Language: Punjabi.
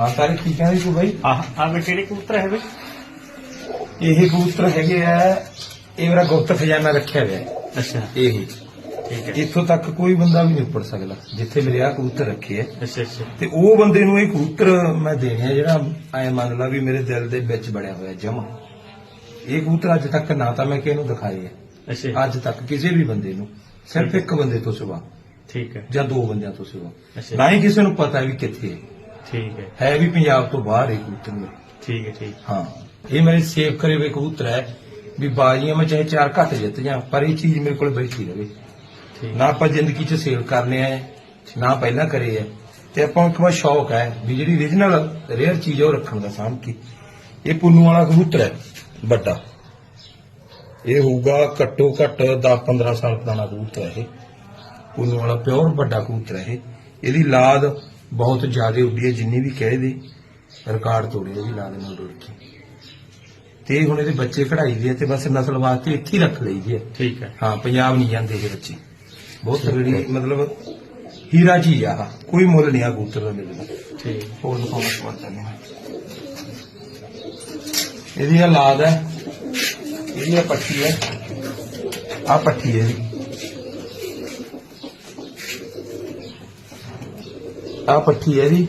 ਹਾਂ ਸਾਰੇ ਕੀ ਕਹਿੰਦੇ ਤੂੰ ਬਾਈ। ਆਹ ਆਹ ਵੇ ਕਿਹੜੇ ਕਬੂਤਰ ਹੈ ਬਈ? ਇਹ ਕਬੂਤਰ ਹੈਗੇ ਆ ਇਹ ਮੇਰਾ ਗੁਪਤ ਖਜ਼ਾਨਾ ਰੱਖਿਆ ਹੋਇਆ ਹੈ। ਅੱਛਾ। ਇਹ ਠੀਕ ਹੈ। ਇੱਥੋਂ ਤੱਕ ਕੋਈ ਬੰਦਾ ਵੀ ਨਹੀਂ ਉੱਪੜ ਸਕਦਾ ਜਿੱਥੇ ਮੇਰੇ ਆ ਕਬੂਤਰ ਰੱਖੇ ਆ। ਅੱਛਾ ਅੱਛਾ। ਤੇ ਉਹ ਬੰਦੇ ਨੂੰ ਇਹ ਕਬੂਤਰ ਮੈਂ ਦੇਣੇ ਆ ਜਿਹੜਾ ਐ ਮੰਨ ਲਾ ਵੀ ਮੇਰੇ ਦਿਲ ਦੇ ਵਿੱਚ ਬੜਿਆ ਹੋਇਆ ਜਮਾ। ਇਹ ਕਬੂਤਰ ਅੱਜ ਤੱਕ ਨਾ ਤਾਂ ਮੈਂ ਕਿਸੇ ਨੂੰ ਦਿਖਾਏ ਆ। ਅੱਛਾ। ਅੱਜ ਤੱਕ ਕਿਸੇ ਵੀ ਬੰਦੇ ਨੂੰ ਸਿਰਫ ਇੱਕ ਬੰਦੇ ਤੋਂ ਸਿਵਾ। ਠੀਕ ਹੈ। ਜਾਂ ਦੋ ਬੰਦਿਆਂ ਤੋਂ ਸਿਵਾ। ਅੱਛਾ। ਨਾ ਹੀ ਕਿਸੇ ਨੂੰ ਪਤਾ ਵੀ ਕਿੱਥੇ ਹੈ। ਠੀਕ ਹੈ। ਹੈ ਵੀ ਪੰਜਾਬ ਤੋਂ ਬਾਹਰ ਇਹ ਕਬੂਤਰ ਮੇਰੇ। ਠੀਕ ਹੈ ਠੀਕ ਹਾਂ। ਇਹ ਮੇਰੇ ਸੇਵ ਕਰੇ ਹੋਏ ਕਬੂਤਰ ਹੈ ਵੀ ਬਾਜ਼ੀਆਂ ਮੈਂ ਚਾਹੇ ਚਾਰ ਘੱਟ ਜਿੱਤ ਜਾਂ ਪਰ ਇਹ ਚੀਜ਼ ਮੇਰੇ ਕੋਲ ਬੈਠੀ ਰਵੇ ਠੀਕ। ਨਾ ਆਪਾਂ ਜ਼ਿੰਦਗੀ 'ਚ ਸੇਵ ਕਰਨੇ ਆ ਨਾ ਪਹਿਲਾਂ ਕਰੇ ਆ। ਤੇ ਆਪਾਂ ਇੱਕ ਵਾਰ ਸ਼ੌਕ ਹੈ ਵੀ ਜਿਹੜੀ ਰੀਜਨਲ ਰੇਅਰ ਚੀਜ਼ ਉਹ ਰੱਖਣ ਦਾ ਸਾਂਭ ਕੇ। ਇਹ ਪੁੰਨੂ ਵਾਲਾ ਕਬੂਤਰ ਹੈ ਵੱਡਾ। ਇਹ ਹੋਊਗਾ ਘੱਟੋ ਘੱਟ 10-15 ਸਾਲ ਪੁਰਾਣਾ ਕਬੂਤਰ ਹੈ ਇਹ। ਪੁੰਨੂ ਵਾਲਾ ਪਿਓਰ ਵੱਡਾ ਕਬੂਤਰ ਹੈ ਇਹ। ਇਹਦੀ ਲਾਦ ਬਹੁਤ ਜ਼ਿਆਦਾ ਉੱਡੀ ਹੈ ਜਿੰਨੀ ਵੀ ਕਹਿ ਦੇ ਰਿਕਾਰਡ ਤੋੜੇ ਇਹਦੀ ਲਾਦ ਨਾਲ ਉੱਡ ਕੇ। ਤੇ ਹੁਣ ਇਹਦੇ ਬੱਚੇ ਕਢਾਈ ਦੇ ਆ ਤੇ ਬਸ ਨਸਲ ਵਾਸਤੇ ਇੱਥੇ ਹੀ ਰੱਖ ਲਈਦੀ ਹੈ। ਠੀਕ ਹੈ। ਹਾਂ ਪੰਜਾਬ ਨਹੀਂ ਜਾਂਦੇ ਇਹ ਬੱਚੇ। ਬਹੁਤ ਤਗੜੀ ਮਤਲਬ ਹੀਰਾ ਚੀਜ਼ ਆ। ਕੋਈ ਮੁੱਲ ਨਹੀਂ ਆ ਕਬੂਤਰ ਦਾ ਮਿਲਦਾ ਠੀਕ। ਹੋਰ ਦਿਖਾਉਣਾ ਚਾਹੁੰਦਾ ਨਹੀਂ। ਇਹਦੀ ਔਲਾਦ ਹੈ ਇਹਦੀ ਇਹ ਪੱਠੀ ਹੈ ਆ ਪੱਠੀ ਹੈ ਇਹਦੀ ਆ ਪੱਠੀ ਹੈ ਇਹਦੀ